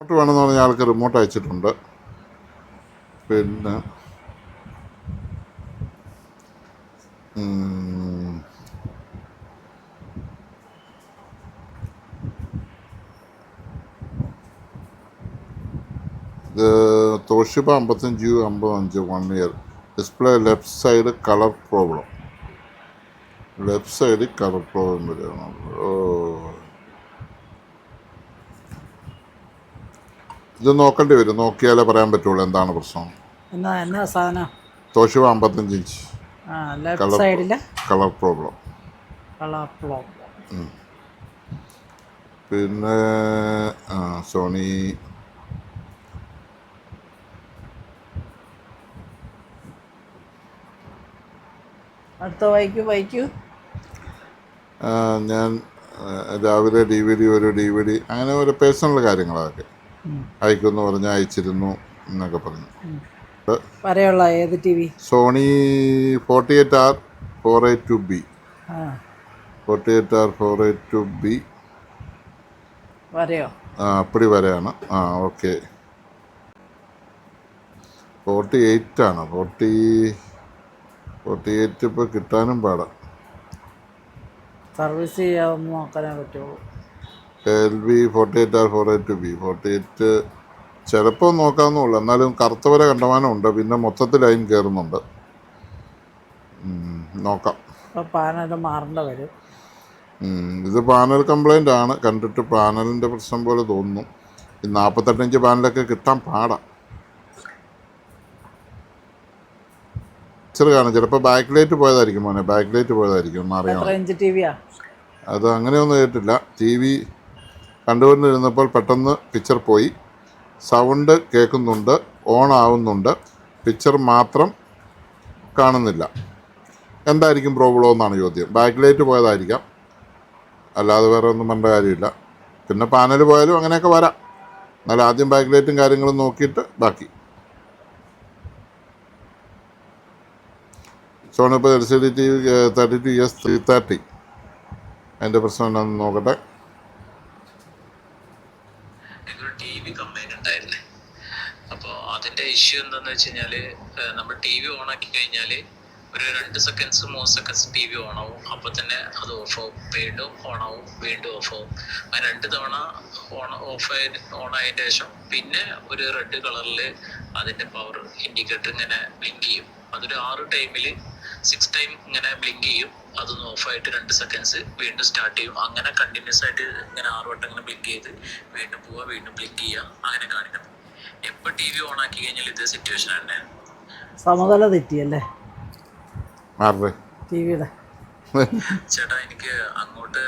Remote വേണമെന്ന് പറഞ്ഞ ആൾക്ക് റിമോട്ട് അയച്ചിട്ടുണ്ട്. പിന്നെ ഇത് അമ്പത്തഞ്ച് യു അമ്പത്തഞ്ച് one year. Display left side colour problem. Left side colour problem വരികയാണ്. ഓ ഇത് നോക്കേണ്ടി വരും. നോക്കിയാലേ പറയാൻ പറ്റുള്ളൂ എന്താണ് പ്രശ്നം. എന്നാ എന്നാ സാധനം? തോഷിവ അമ്പത്തഞ്ച് inch. Colour- colour problem colour problem പിന്നെ സോണി. അടുത്ത വായിക്കൂ ആ, ഞാൻ രാവിലെ ഡി വി ഡി ഒരു ഡി വി ഡി അങ്ങനെ ഒരു പേഴ്സണൽ കാര്യങ്ങളൊക്കെ. അയക്കുമെന്ന് പറഞ്ഞ് അയച്ചിരുന്നു എന്നൊക്കെ പറഞ്ഞു. വരെയുള്ള ഏത് T V? Sony forty eight R four eight two B. Forty eight R four eight two B. വരെയോ? ആ അപ്പടി വരെയാണ്. ആ ഓക്കെ. ഫോർട്ടി എയ്റ്റ് ആണ്? ഫോർട്ടി ഫോർട്ടി എയ്റ്റ് ഇപ്പോൾ കിട്ടാനും പാടാം. സർവീസ് ചെയ്യാമെന്ന് നോക്കാനേ പറ്റുള്ളൂ. L B forty eight R four eight B forty eight ചിലപ്പോൾ നോക്കാവുന്നുള്ളൂ എന്നാലും കറുത്ത വരെ കണ്ടമാനം ഉണ്ട് പിന്നെ മൊത്തത്തിൽ ലൈൻ കയറുന്നുണ്ട് നോക്കാം മാറേണ്ട വരും. ഇത് പാനൽ കംപ്ലൈന്റ് ആണ്. കണ്ടിട്ട് പാനലിന്റെ പ്രശ്നം പോലെ തോന്നുന്നു. ഈ നാൽപ്പത്തെട്ട് ഇഞ്ച് പാനലൊക്കെ കിട്ടാൻ പാടാം. ഇച്ചിരി കാണും. ചിലപ്പോൾ ബാക്ക് ലൈറ്റ് പോയതായിരിക്കും. മോനെ ബാക്ക് ലൈറ്റ് പോയതായിരിക്കും അറിയാം അത് അങ്ങനെയൊന്നും കേട്ടില്ല. ടി വി കണ്ടുകൊണ്ടിരുന്നപ്പോൾ പെട്ടെന്ന് പിക്ചർ പോയി. സൗണ്ട് കേൾക്കുന്നുണ്ട് ഓൺ ആവുന്നുണ്ട്. പിക്ചർ മാത്രം കാണുന്നില്ല. എന്തായിരിക്കും പ്രോബ്ലം എന്നാണ് ചോദ്യം. ബാക്ക് ലൈറ്റ് പോയതായിരിക്കാം. അല്ലാതെ വേറെ ഒന്നും പറഞ്ഞ കാര്യമില്ല. പിന്നെ പാനൽ പോയാലും അങ്ങനെയൊക്കെ വരാം. എന്നാൽ ആദ്യം ബാക്ക് ലൈറ്റും കാര്യങ്ങളും നോക്കിയിട്ട് ബാക്കി. സോണിപ്പോൾ L C D T V thirty two years three thirty അതിന്റെ പ്രശ്നം എന്താണെന്ന് നോക്കട്ടെ എനിക്കൊരു ടി വി കംപ്ലൈന്റ് ഉണ്ടായിരുന്നേ അപ്പോൾ അതിന്റെ ഇഷ്യൂ എന്താന്ന് വെച്ച് കഴിഞ്ഞാൽ നമ്മൾ ടി വി ഓൺ ആക്കി കഴിഞ്ഞാൽ ഒരു രണ്ട് സെക്കൻഡ്സ് മൂന്ന് സെക്കൻഡ്സ് ടി വി ഓൺ ആവും അപ്പൊ തന്നെ അത് ഓഫ് ആവും. വീണ്ടും ഓൺ ആവും വീണ്ടും ഓഫ് ആവും. ആ രണ്ട് തവണ ഓൺ ഓഫ് ആയ ഓൺ ശേഷം പിന്നെ ഒരു റെഡ് കളറിൽ അതിന്റെ പവർ ഇൻഡിക്കേറ്റർ ഇങ്ങനെ ബ്ലിങ്ക് ചെയ്യും. അതൊരു ആറ് ടൈമിൽ സിക്സ് ടൈം ഇങ്ങനെ ബ്ലിങ്ക് ചെയ്യും. അതൊന്ന് ഓഫ് ആയിട്ട് രണ്ട് സെക്കൻഡ്സ് വീണ്ടും സ്റ്റാർട്ട് ചെയ്യും. അങ്ങനെ കണ്ടിന്യൂസ് ആയിട്ട് ഇങ്ങനെ ആറ് വട്ടം ഇങ്ങനെ ബ്ലിങ്ക് ചെയ്ത് വീണ്ടും പോവുക വീണ്ടും ബ്ലിങ്ക് ചെയ്യുക. അങ്ങനെ കാണിക്കണം എപ്പോൾ ടി വി ഓൺ ആക്കി കഴിഞ്ഞാൽ ഇതേ സിറ്റുവേഷൻ തന്നെ. സമതല തെറ്റിയല്ലേ? ആരുടെ? ടി വിയുടെ. ചേട്ടാ എനിക്ക് അങ്ങോട്ട്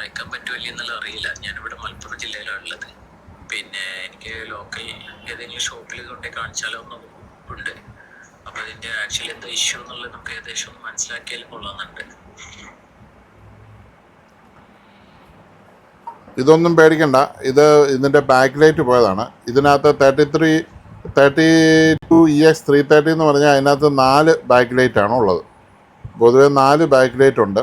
അയക്കാൻ പറ്റുമല്ലേ എന്നുള്ള അറിയില്ല. ഞാനിവിടെ മലപ്പുറം ജില്ലയിലാണ് ഉള്ളത് പിന്നെ എനിക്ക് ലോക്കൽ ഏതെങ്കിലും ഷോപ്പിൽ കൊണ്ടേ കാണിച്ചാലോ എന്ന് ഉണ്ട്. അപ്പൊ അതിന്റെ ആക്ച്വലി എന്താ ഇഷ്യൂ എന്നുള്ളത് നമുക്ക് ഏകദേശം ഒന്ന് കൊള്ളാന്നുണ്ട് കൊള്ളാമെന്നുണ്ട്. ഇതൊന്നും പേടിക്കണ്ട. ഇത് ഇതിന്റെ ബാക്ക് ലൈറ്റ് പോയതാണ്. ഇതിനകത്ത് thirty three thirty two E X three thirty എന്ന് പറഞ്ഞാൽ അതിനകത്ത് നാല് ബാക്ക് ആണ് ഉള്ളത്. പൊതുവേ നാല് ബാക്ക് ലൈറ്റ് ഉണ്ട്.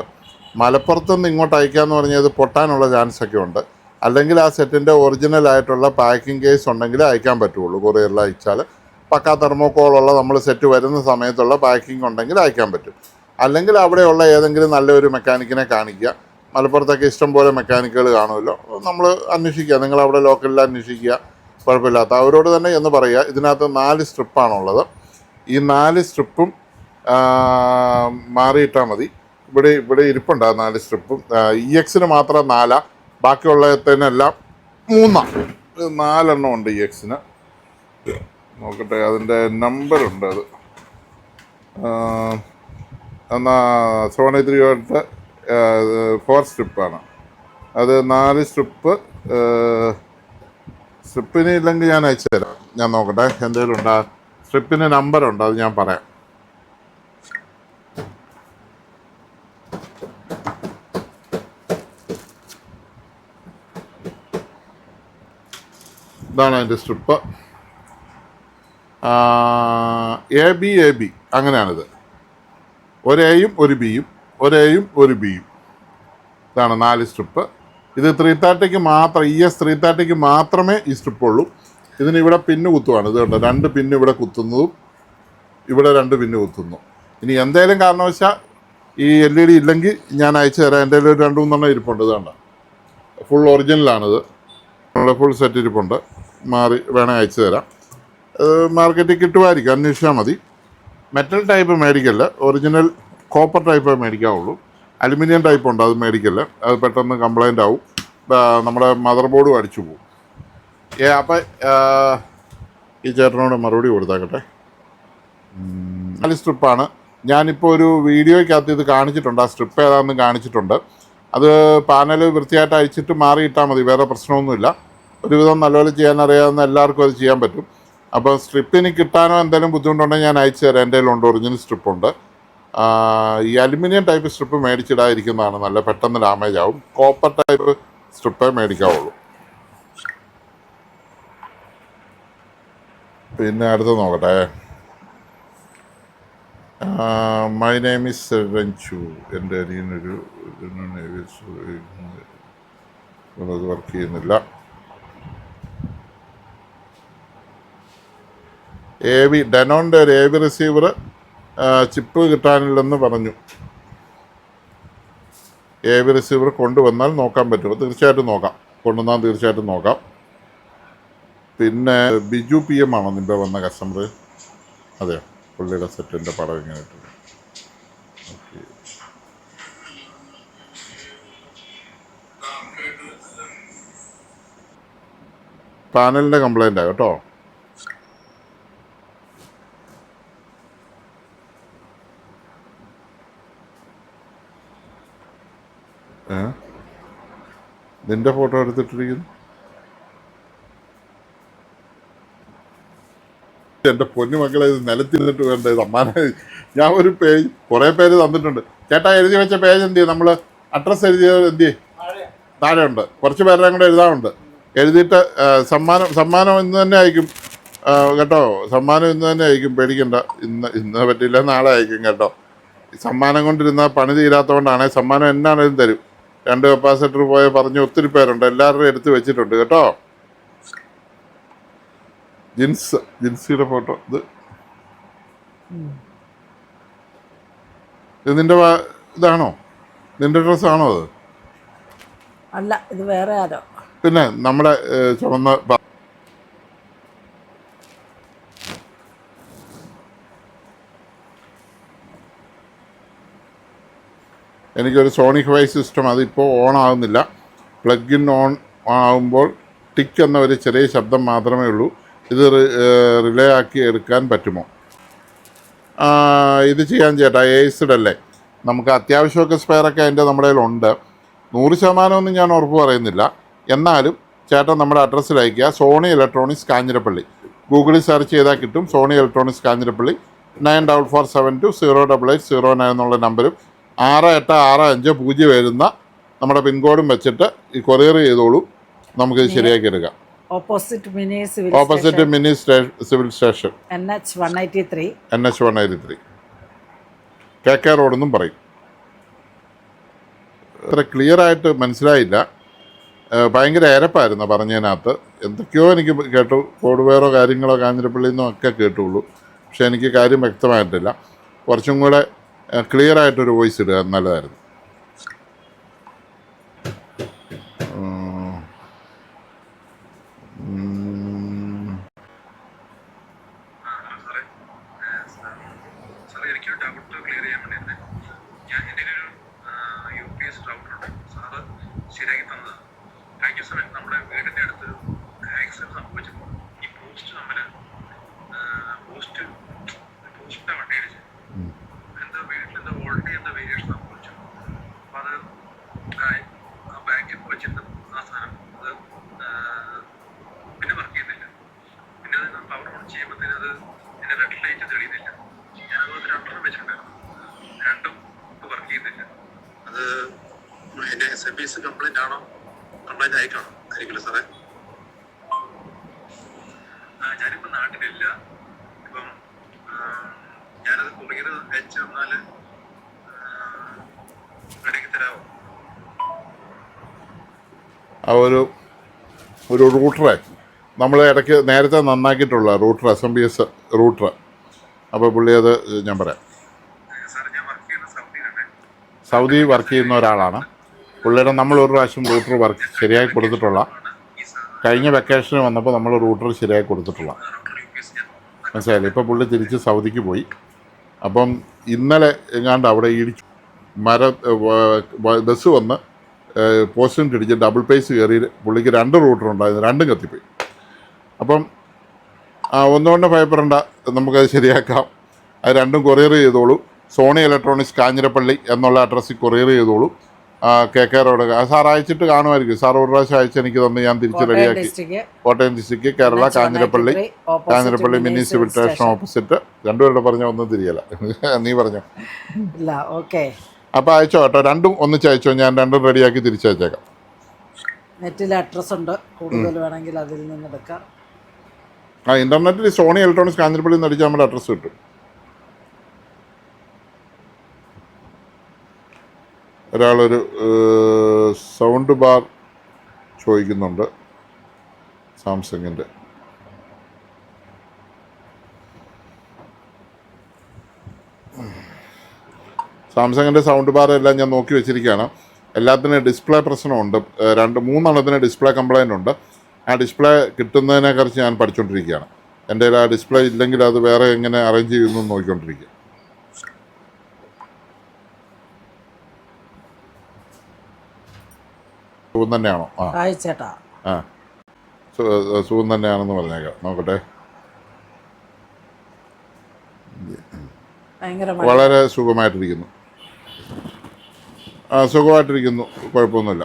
മലപ്പുറത്ത് നിന്ന് ഇങ്ങോട്ട് അയക്കാന്ന് പറഞ്ഞാൽ ഇത് പൊട്ടാനുള്ള ചാൻസ് ഒക്കെ ഉണ്ട്. അല്ലെങ്കിൽ ആ സെറ്റിന്റെ ഒറിജിനൽ ആയിട്ടുള്ള പാക്കിംഗ് കേസ് ഉണ്ടെങ്കിൽ അയക്കാൻ പറ്റുള്ളൂ. കൊറിയറിൽ അയച്ചാൽ. പക്കാ തെർമോക്കോളുള്ള നമ്മൾ സെറ്റ് വരുന്ന സമയത്തുള്ള പാക്കിംഗ് ഉണ്ടെങ്കിൽ അയക്കാൻ പറ്റും. അല്ലെങ്കിൽ അവിടെയുള്ള ഏതെങ്കിലും നല്ലൊരു മെക്കാനിക്കിനെ കാണിക്കുക. മലപ്പുറത്തൊക്കെ ഇഷ്ടംപോലെ മെക്കാനിക്കുകൾ കാണുമല്ലോ. നമ്മൾ അന്വേഷിക്കുക. നിങ്ങൾ അവിടെ ലോക്കലിൽ അന്വേഷിക്കുക. കുഴപ്പമില്ലാത്ത. അവരോട് തന്നെ എന്ന് പറയുക. ഇതിനകത്ത് നാല് സ്ട്രിപ്പാണുള്ളത്. ഈ നാല് സ്ട്രിപ്പും മാറിയിട്ടാൽ മതി. ഇവിടെ ഇവിടെ ഇരിപ്പുണ്ട് ആ നാല് സ്ട്രിപ്പും. ഇ എക്സിന് മാത്രം നാലാ. ബാക്കിയുള്ളതിനെല്ലാം മൂന്നാണ് നാലെണ്ണം ഉണ്ട് ഇ എക്സിന് നോക്കട്ടെ അതിന്റെ നമ്പറുണ്ട് അത്. എന്നാൽ സെവൻ സോണി ത്രീ തൊട്ട് ഫോർ സ്ട്രിപ്പാണ്. അത് നാല് സ്ട്രിപ്പ് സ്ട്രിപ്പിന് ഇല്ലെങ്കിൽ ഞാൻ അയച്ചു തരാം. ഞാൻ നോക്കട്ടെ എന്തെങ്കിലും ഉണ്ടോ സ്ട്രിപ്പിന് നമ്പർ നമ്പറുണ്ട് അത് ഞാൻ പറയാം. ഇതാണ് അതിന്റെ strip. A B A B അങ്ങനെയാണിത്. ഒരു എയും ഒരു ബിയും ഒരു എയും ഒരു ബിയും ഇതാണ് നാല് സ്ട്രിപ്പ് ഇത് ത്രീ തേർട്ടിക്ക് മാത്രം ഇ എസ് ത്രീ തേർട്ടിക്ക് മാത്രമേ ഈ സ്ട്രിപ്പ് ഉള്ളൂ. ഇതിന് ഇവിടെ പിന്ന് കുത്തുവാണ്. ഇത് കണ്ടോ? രണ്ട് പിന്ന് ഇവിടെ കുത്തുന്നതും ഇവിടെ രണ്ട് പിന്ന് കുത്തുന്നു. ഇനി എന്തേലും കാരണവശാൽ ഈ എൽ ഇ ഡി ഇല്ലെങ്കിൽ ഞാൻ അയച്ചു തരാം. എന്റെ ഒരു രണ്ട് മൂന്നെണ്ണം ഇരിപ്പുണ്ട്. ഇത് കണ്ടോ? ഫുൾ ഒറിജിനലാണിത് നമ്മുടെ ഫുൾ സെറ്റ് ഇരിപ്പുണ്ട്. മാറി വേണേൽ അയച്ചു തരാം. മാർക്കറ്റിൽ കിട്ടുമായിരിക്കും. അന്വേഷിച്ചാൽ മതി. മെറ്റൽ ടൈപ്പ് മേടിക്കല്ല. ഒറിജിനൽ കോപ്പർ ടൈപ്പ് മേടിക്കാവുള്ളൂ. അലുമിനിയം ടൈപ്പ് ഉണ്ട് അത് മേടിക്കല്ല. അത് പെട്ടെന്ന് കംപ്ലൈന്റ് ആവും. നമ്മുടെ മദർ ബോർഡും അടിച്ചു പോകും. ഏ അപ്പം ഈ ചേട്ടനോട് മറുപടി കൊടുത്താക്കട്ടെ. നല്ല നാല് സ്ട്രിപ്പാണ് ഞാനിപ്പോൾ ഒരു വീഡിയോയ്ക്കകത്ത് ഇത് കാണിച്ചിട്ടുണ്ട്. ആ സ്ട്രിപ്പ് ഏതാണെന്ന് കാണിച്ചിട്ടുണ്ട്. അത് പാനൽ വൃത്തിയായിട്ട് അഴിച്ചിട്ട് മാറിയിട്ടാൽ മതി. വേറെ പ്രശ്നമൊന്നുമില്ല. ഒരുവിധം നല്ലപോലെ ചെയ്യാൻ അറിയാവുന്ന എല്ലാവർക്കും അത് ചെയ്യാൻ പറ്റും. അപ്പോൾ സ്ട്രിപ്പിന് കിട്ടാനോ എന്തെങ്കിലും ബുദ്ധിമുട്ടുണ്ടെങ്കിൽ ഞാൻ അയച്ചു തരാം. എന്റെ കയ്യിലുണ്ട്. ഒറിജിനൽ സ്ട്രിപ്പുണ്ട് ഈ അലുമിനിയം ടൈപ്പ് സ്ട്രിപ്പ് മേടിച്ചിടാതിരിക്കുന്നതാണ് നല്ല പെട്ടെന്ന് ഡാമേജ് ആവും. കോപ്പർ ടൈപ്പ് സ്ട്രിപ്പേ മേടിക്കാവുള്ളൂ. പിന്നെ അടുത്ത് നോക്കട്ടെ. My name is Ranju. എന്റെ അനിയനൊരു അത് വർക്ക് ചെയ്യുന്നില്ല. എ വി ഡെനോണിന്റെ ഒരു എ വി റിസീവർ ചിപ്പ് കിട്ടാനില്ലെന്ന് പറഞ്ഞു. എ വി റിസീവർ കൊണ്ടുവന്നാൽ നോക്കാൻ പറ്റുമോ തീർച്ചയായിട്ടും നോക്കാം. കൊണ്ടുവന്നാൽ തീർച്ചയായിട്ടും നോക്കാം. പിന്നെ ബിജു പി എം ആണോ നിന്റെ വന്ന കസ്റ്റമർ അതെ പുള്ളിയുടെ സെറ്റിന്റെ പടം ഇങ്ങനെ ഇട്ടു. ഓക്കെ പാനലിന്റെ കേട്ടോ? നിന്റെ ഫോട്ടോ എടുത്തിട്ടിരിക്കുന്നു? എന്റെ പൊന്നു മക്കളെ ഇത് നിലത്തിരുന്നിട്ട് വേണ്ട? സമ്മാനം ഞാൻ ഒരു പേജ് കുറേ പേര് തന്നിട്ടുണ്ട്. ചേട്ടാ എഴുതി വെച്ച പേജ് എന്ത് നമ്മൾ അഡ്രസ്സ് എഴുതിയത് എന്ത് താഴെ ഉണ്ട് കുറച്ച് പേരുടെ കൂടെ എഴുതാറുണ്ട്. എഴുതിയിട്ട് സമ്മാനം സമ്മാനം ഇന്ന് തന്നെ അയക്കും. കേട്ടോ? സമ്മാനം ഇന്ന് തന്നെ അയക്കും. പേടിക്കണ്ട. ഇന്ന് ഇന്ന് പറ്റില്ല നാളെ അയക്കും കേട്ടോ. സമ്മാനം കൊണ്ടിരുന്ന പണി തീരാത്തതുകൊണ്ടാണ്. സമ്മാനം എന്നാണേലും തരും. രണ്ട് കപ്പാസിറ്റർ പോയ പറഞ്ഞ് ഒത്തിരി പേരുണ്ട്. എല്ലാവരുടെയും എടുത്ത് വെച്ചിട്ടുണ്ട് കേട്ടോ. ജിൻസ് ജിൻസിയുടെ ഫോട്ടോ. ഇത്. ഇത് നിന്റെ ഇതാണോ? നിന്റെ ഡ്രസ് ആണോ അത്? അല്ല ഇത് വേറെ ആരോ? പിന്നെ നമ്മുടെ ഏ, എനിക്കൊരു സോണി ഹുവൈ സിസ്റ്റം അതിപ്പോൾ ഓൺ ആകുന്നില്ല പ്ലഗ് ഇൻ ഓൺ ആകുമ്പോൾ ടിക്ക് എന്ന ഒരു ചെറിയ ശബ്ദം മാത്രമേ ഉള്ളൂ. ഇത് റിലേ ആക്കി എടുക്കാൻ പറ്റുമോ? ഇത് ചെയ്യാൻ ചേട്ടാ ഏസ്ഡ് അല്ലേ? നമുക്ക് അത്യാവശ്യമൊക്കെ സ്പെയറൊക്കെ അതിന്റെ നമ്മുടെ കയ്യിലുണ്ട്. നൂറ് ശതമാനമൊന്നും ഞാൻ ഉറപ്പ് പറയുന്നില്ല. എന്നാലും ചേട്ടൻ നമ്മുടെ അഡ്രസ്സിൽ അയക്കുക സോണി ഇലക്ട്രോണിക്സ് കാഞ്ഞിരപ്പള്ളി. ഗൂഗിളിൽ സെർച്ച് ചെയ്താൽ കിട്ടും. Sony electronics Kanjirappally. Nine double four seven two zero double eight zero nine എന്നുള്ള നമ്പരും ആറ് എട്ട് ആറ് അഞ്ച് പൂജ്യം വരുന്ന നമ്മുടെ പിൻകോഡും വെച്ചിട്ട് ഈ കൊറിയർ ചെയ്തോളൂ. നമുക്കിത് ശരിയാക്കി എടുക്കാം. Opposite mini civil opposite mini civil station N H one eighty three N H one eighty three K K റോഡെന്നും പറയും. അത്ര ക്ലിയർ ആയിട്ട് മനസ്സിലായില്ല. ഭയങ്കര ഏരപ്പായിരുന്നു പറഞ്ഞതിനകത്ത്. എന്തൊക്കെയോ എനിക്ക് കേട്ടു. കോടുവേറോ കാര്യങ്ങളോ കാഞ്ഞിരപ്പള്ളിയിൽ നിന്നോ ഒക്കെ കേട്ടുള്ളൂ. പക്ഷേ എനിക്ക് കാര്യം വ്യക്തമായിട്ടില്ല. കുറച്ചും കൂടെ ക്ലിയർ ആയിട്ടൊരു വോയിസ് ഇടുക നല്ലതായിരുന്നു ഉം. ഉം. ആ, ഹലോ സാറേ ഏ, സാ- സാറേ എനിക്കൊരു ഡൗട്ട് ക്ലിയർ ചെയ്യാൻ വേണ്ടിയിരുന്നേ ഞാൻ എന്റെ ഒരു യു പി എസ് ഡൗട്ടുണ്ട് സാറ് ശരിയാക്കി തന്നതാണ് കഴിഞ്ഞ ദിവസം നമ്മുടെ വീടിന്റെ അടുത്തൊരു ആക്സിഡന്റ് സംഭവിച്ചപ്പോൾ ഈ പോസ്റ്റ് തമ്മിൽ പോസ്റ്റ് പോസ്റ്റിന്റെ വണ്ടി അടിച്ച് എന്താ വീട്ടിൽ എന്താ ഓൾറെഡി എന്താ വേരിയേഷൻ സംഭവിച്ചു അപ്പോൾ അത് ആ- ആ ബാക്കിൽ വെച്ചിരുന്ന ആ സാധനം അത് ആ, പിന്നെ വർക്ക് ചെയ്യുന്നില്ല പിന്നെ അത് പവർ ഓൺ ചെയ്യുമ്പോഴത്തേനും അത് എന്റെ റെഡ് ലൈറ്റ് തെളിയുന്നില്ല ഞാൻ അതുപോലെ രണ്ടെണ്ണം വെച്ചിട്ടുണ്ടായിരുന്നു രണ്ടും ഇപ്പോൾ വർക്ക് ചെയ്യുന്നില്ല അത് അതിന്റെ S M B S complaint ആണോ? കംപ്ലൈന്റ് ആയിക്കാണോ ആയിരിക്കില്ല സാറേ. ഞാനിപ്പോ നാട്ടിലില്ല. ഇപ്പം ഞാനത് കൊറിയർ അയച്ചു തന്നാൽ റെഡിയാക്കി തരാമോ ആ ഒരു ഒരു റൂട്ടറെ നമ്മൾ ഇടയ്ക്ക് നേരത്തെ നന്നാക്കിയിട്ടുള്ള router S M B S router അപ്പോൾ പുള്ളി അത് ഞാൻ പറയാം. സൗദി വർക്ക് ചെയ്യുന്ന ഒരാളാണ്. പുള്ളിയുടെ നമ്മൾ ഒരു പ്രാവശ്യം റൂട്ടർ വർക്ക് ശരിയായി കൊടുത്തിട്ടുള്ള കഴിഞ്ഞ വെക്കേഷന് വന്നപ്പോൾ നമ്മൾ റൂട്ടർ ശരിയായി കൊടുത്തിട്ടുള്ള. മനസ്സിലായില്ലേ? ഇപ്പോൾ പുള്ളി തിരിച്ച് സൗദിക്ക് പോയി. അപ്പം ഇന്നലെ എങ്ങാണ്ട് അവിടെ ഇടിച്ചു. മര ബസ് വന്ന് പോസ്റ്റിന് ഇടിച്ച് ഡബിൾ പേസ് കയറി പുള്ളിക്ക് രണ്ട് റൂട്ടർ ഉണ്ടായിരുന്നു. രണ്ടും കത്തിപ്പോയി. അപ്പം ഒന്നുകൊണ്ട് ഭയപ്പെടേണ്ട. നമുക്കത് ശരിയാക്കാം. അത് രണ്ടും കൊറിയർ ചെയ്തോളൂ. സോണി ഇലക്ട്രോണിക്സ് കാഞ്ഞിരപ്പള്ളി എന്നുള്ള അഡ്രസ്സിൽ കൊറിയർ ചെയ്തോളൂ. കെ കെ റോഡ് സാർ അയച്ചിട്ട് കാണുമായിരിക്കും. സാർ ഒരു പ്രാവശ്യം അയച്ച് എനിക്ക് തന്ന് ഞാൻ തിരിച്ച് റെഡിയാക്കി. Kottayam district Kerala Kanjirappally. Kanjirappally mini civil station opposite രണ്ടുപേരുടെ പറഞ്ഞ ഒന്നും തിരിയല്ല. നീ പറഞ്ഞോ. ഇല്ല ഓക്കെ അപ്പോൾ അയച്ചോ കേട്ടോ. രണ്ടും ഒന്നിച്ച് അയച്ചോ. ഞാൻ രണ്ടും റെഡിയാക്കി തിരിച്ചയച്ചേക്കാം നെറ്റിൽ അഡ്രസ് ഉണ്ട്. കൂടുതൽ വേണമെങ്കിൽ അതിൽ നിന്ന് എടുക്കാം. ആ ഇന്റർനെറ്റിൽ സോണി ഇലക്ട്രോണിക്സ് കാഞ്ഞിരപ്പള്ളി എന്ന് അടിച്ചാൽ നമ്മുടെ അഡ്രസ്സ് കിട്ടും. ഒരാളൊരു സൗണ്ട് ബാർ ചോദിക്കുന്നുണ്ട് സാംസങ്ങിന്റെ. സാംസങ്ങിന്റെ സൗണ്ട് ബാർ എല്ലാം ഞാൻ നോക്കി വെച്ചിരിക്കുകയാണ്. എല്ലാത്തിനും ഡിസ്പ്ലേ പ്രശ്നമുണ്ട്. രണ്ട് മൂന്നെണ്ണത്തിന് ഡിസ്പ്ലേ കംപ്ലൈന്റ് ഉണ്ട്. ആ ഡിസ്പ്ലേ കിട്ടുന്നതിനെക്കുറിച്ച് ഞാൻ പഠിച്ചുകൊണ്ടിരിക്കുകയാണ് എന്റെ ആ ഡിസ്പ്ലേ ഇല്ലെങ്കിൽ അത് വേറെ എങ്ങനെ അറേഞ്ച് ചെയ്യുന്നു നോക്കിക്കൊണ്ടിരിക്കുക. സുഖം തന്നെയാണോ? ആ. ചേട്ടാ ആ. സുഖം തന്നെയാണെന്ന് പറഞ്ഞേക്കാം. നോക്കട്ടെ. വളരെ സുഖമായിട്ടിരിക്കുന്നു. ആ സുഖമായിട്ടിരിക്കുന്നു. കുഴപ്പമൊന്നുമില്ല.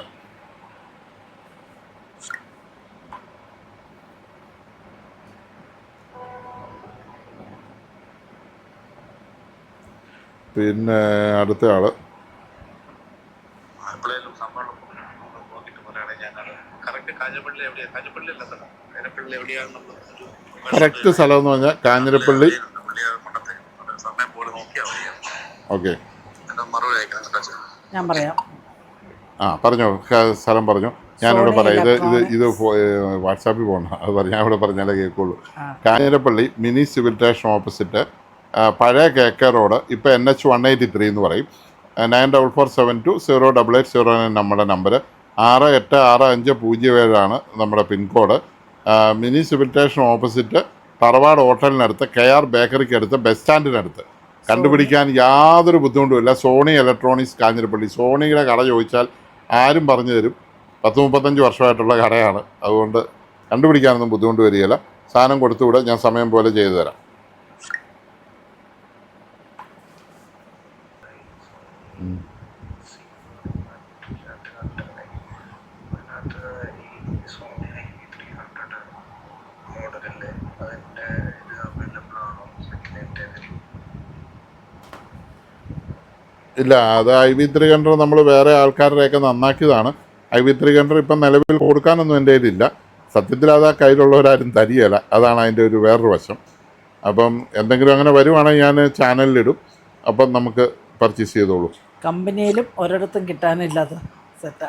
പിന്നെ അടുത്ത ആൾ എപ്പോഴേലും സംഭവം നോക്കിയിട്ട് പറയുകയാണെങ്കിൽ ഞാൻ കറക്റ്റ് കാഞ്ഞപ്പള്ളി എവിടെയാണ് കാഞ്ഞപ്പള്ളി അല്ല സ്ഥലം കാഞ്ഞപ്പള്ളി എവിടെയാണ് നമ്മൾ കറക്റ്റ് സ്ഥലം. എന്ന് പറഞ്ഞാൽ കാഞ്ഞിരപ്പള്ളി. ഓക്കെ ഞാൻ പറയാം. ആ പറഞ്ഞോ. സ്ഥലം പറഞ്ഞോ. ഞാനിവിടെ പറയാം. ഇത് ഇത്. ഇത് വാട്സാപ്പിൽ പോകണം അത് പറഞ്ഞു ഞാൻ ഇവിടെ പറഞ്ഞാലേ കേൾക്കുള്ളൂ. Kanjirappally mini civil station opposite പഴയ കെ കെ റോഡ് ഇപ്പോൾ N H one eighty three എന്ന് പറയും. Nine double four seven two zero double eight zero nine നമ്മുടെ നമ്പർ ആറ് എട്ട് ആറ് അഞ്ച് പൂജ്യം ഏഴാണ് നമ്മുടെ pincode. Mini civil station opposite തറവാട് ഹോട്ടലിനടുത്ത് കെ ആർ ബേക്കറിക്ക് അടുത്ത് ബസ് സ്റ്റാൻഡിനടുത്ത്. കണ്ടുപിടിക്കാൻ യാതൊരു ബുദ്ധിമുട്ടുമില്ല സോണി ഇലക്ട്രോണിക്സ് കാഞ്ഞിരപ്പള്ളി. സോണിയുടെ കട ചോദിച്ചാൽ ആരും പറഞ്ഞു തരും. പത്ത് മുപ്പത്തഞ്ച് വർഷമായിട്ടുള്ള കടയാണ്. അതുകൊണ്ട് കണ്ടുപിടിക്കാനൊന്നും ബുദ്ധിമുട്ട് വരികയില്ല. സാധനം കൊടുത്തുകൂടെ ഞാൻ സമയം പോലെ ചെയ്തു തരാം. അതിനകത്ത് ഈ സോണി ത്രീ ഹൺഡ്രഡ് മോഡലിൽ അതിന്റെ ഇത് അവൈലബിൾ ആണോ സെക്കൻഡ് ഹാൻഡ് ഇല്ല അത് ഐ വി ത്രീ ഹൺഡ്രഡ് നമ്മൾ വേറെ ആൾക്കാരുടെയൊക്കെ നന്നാക്കിയതാണ്. ഐ വി ത്രീ ഹൺഡ്രഡ് ഇപ്പം നിലവിൽ കൊടുക്കാനൊന്നും എന്റെ കയ്യിലില്ല. സത്യത്തിൽ അത് ആ കയ്യിലുള്ളവരാരും തരികയില്ല. അതാണ് അതിന്റെ ഒരു വേറൊരു വശം. അപ്പം എന്തെങ്കിലും അങ്ങനെ വരുവാണെങ്കിൽ ഞാൻ ചാനലിലിടും. അപ്പം നമുക്ക് പർച്ചേസ് ചെയ്തോളൂ. കമ്പനിയിലും ഒരിടത്തും കിട്ടാനില്ലാത്ത സെറ്റാ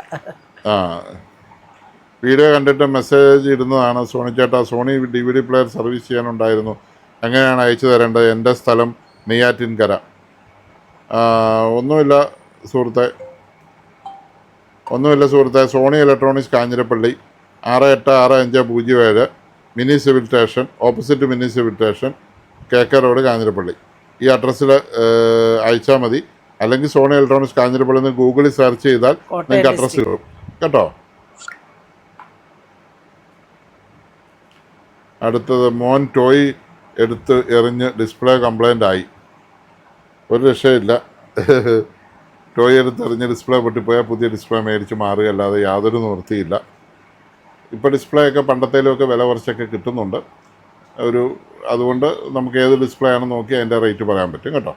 ആ. വീഡിയോ കണ്ടിട്ട് മെസ്സേജ് ഇടുന്നതാണ്. സോണി ചേട്ടാ Sony D V D player service ചെയ്യാനുണ്ടായിരുന്നു. എങ്ങനെയാണ് അയച്ചു തരേണ്ടത്? എന്റെ സ്ഥലം നെയ്യാറ്റിൻകര. ഒന്നുമില്ല സുഹൃത്തെ. ഒന്നുമില്ല സുഹൃത്തെ. Sony electronics Kanjirappally. ആറ് എട്ട് ആറ് അഞ്ച് പൂജ്യം ഏഴ് mini civil station opposite mini civil station K K road Kanjirappally. ഈ അഡ്രസ്സിൽ അയച്ചാൽ മതി. അല്ലെങ്കിൽ സോണി ഇലക്ട്രോണിക്സ് കാഞ്ഞിരപ്പള്ളി എന്ന് ഗൂഗിളിൽ സെർച്ച് ചെയ്താൽ നിങ്ങൾക്ക് അഡ്രസ്സ് കിട്ടും. കേട്ടോ? അടുത്തത് മോൻ ടോയ് എടുത്ത് എറിഞ്ഞ് ഡിസ്പ്ലേ കംപ്ലൈന്റ് ആയി. ഒരു രക്ഷയില്ല. ടോയ് എടുത്ത് എറിഞ്ഞ് ഡിസ്പ്ലേ പൊട്ടിപ്പോയാൽ പുതിയ ഡിസ്പ്ലേ മേടിച്ച് മാറുക അല്ലാതെ യാതൊരു നിവൃത്തിയില്ല. ഇപ്പോൾ ഡിസ്പ്ലേ ഒക്കെ പണ്ടത്തേലുമൊക്കെ വില കുറച്ചൊക്കെ കിട്ടുന്നുണ്ട്. ഒരു അതുകൊണ്ട് നമുക്ക് ഏത് ഡിസ്പ്ലേ ആണെന്ന് നോക്കി അതിന്റെ റേറ്റ് പറയാൻ പറ്റും കേട്ടോ.